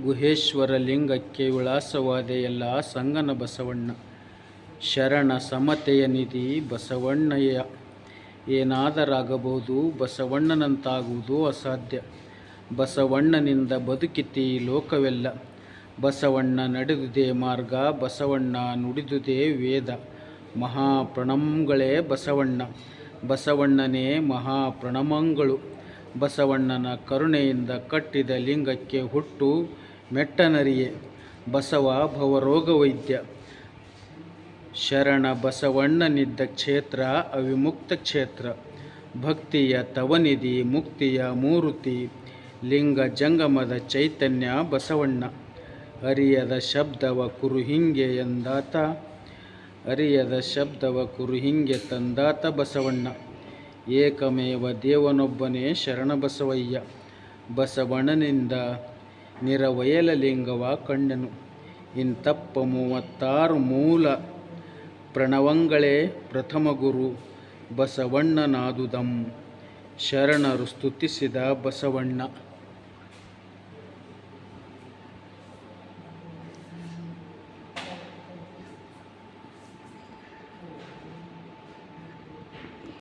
ಗುಹೇಶ್ವರ ಲಿಂಗಕ್ಕೆ ವಿಳಾಸವಾದ ಎಲ್ಲ ಸಂಗನ ಬಸವಣ್ಣ. ಶರಣ ಸಮತೆಯ ನಿಧಿ ಬಸವಣ್ಣಯ್ಯ. ಏನಾದರಾಗಬಹುದು ಬಸವಣ್ಣನಂತಾಗುವುದು ಅಸಾಧ್ಯ. ಬಸವಣ್ಣನಿಂದ ಬದುಕಿತಿ ಲೋಕವೆಲ್ಲ. ಬಸವಣ್ಣ ನಡೆದುದೇ ಮಾರ್ಗ, ಬಸವಣ್ಣ ನುಡಿದುದೇ ವೇದ. ಮಹಾಪ್ರಣಂಗಳೇ ಬಸವಣ್ಣ. ಬಸವಣ್ಣನೇ ಮಹಾಪ್ರಣಮಗಳು. ಬಸವಣ್ಣನ ಕರುಣೆಯಿಂದ ಕಟ್ಟಿದ ಲಿಂಗಕ್ಕೆ ಹುಟ್ಟು ಮೆಟ್ಟನರಿಯೆ. ಬಸವ ಭವರೋಗ ವೈದ್ಯ ಶರಣ ಬಸವಣ್ಣನಿದ್ದ ಕ್ಷೇತ್ರ ಅವಿಮುಕ್ತ ಕ್ಷೇತ್ರ. ಭಕ್ತಿಯ ತವನಿಧಿ ಮುಕ್ತಿಯ ಮೂರುತಿ. ಲಿಂಗ ಜಂಗಮದ ಚೈತನ್ಯ ಬಸವಣ್ಣ. ಅರಿಯದ ಶಬ್ದವ ಕುರುಹಿಂಗೆ ಎಂದಾತ. ಅರಿಯದ ಶಬ್ದವ ಕುರುಹಿಂಗೆ ತಂದಾತ ಬಸವಣ್ಣ. ಏಕಮೇವ ದೇವನೊಬ್ಬನೇ ಶರಣಬಸವಯ್ಯ. ಬಸವಣ್ಣನಿಂದ ನಿರವಯಲ ಲಿಂಗವ ಕಂಡನು ಇಂತಪ್ಪ ಮೂವತ್ತಾರು ಮೂಲ ಪ್ರಣವಂಗಳೇ ಪ್ರಥಮ ಗುರು ಬಸವಣ್ಣನಾದುದಂ. ಶರಣರು ಸ್ತುತಿಸಿದ ಬಸವಣ್ಣ.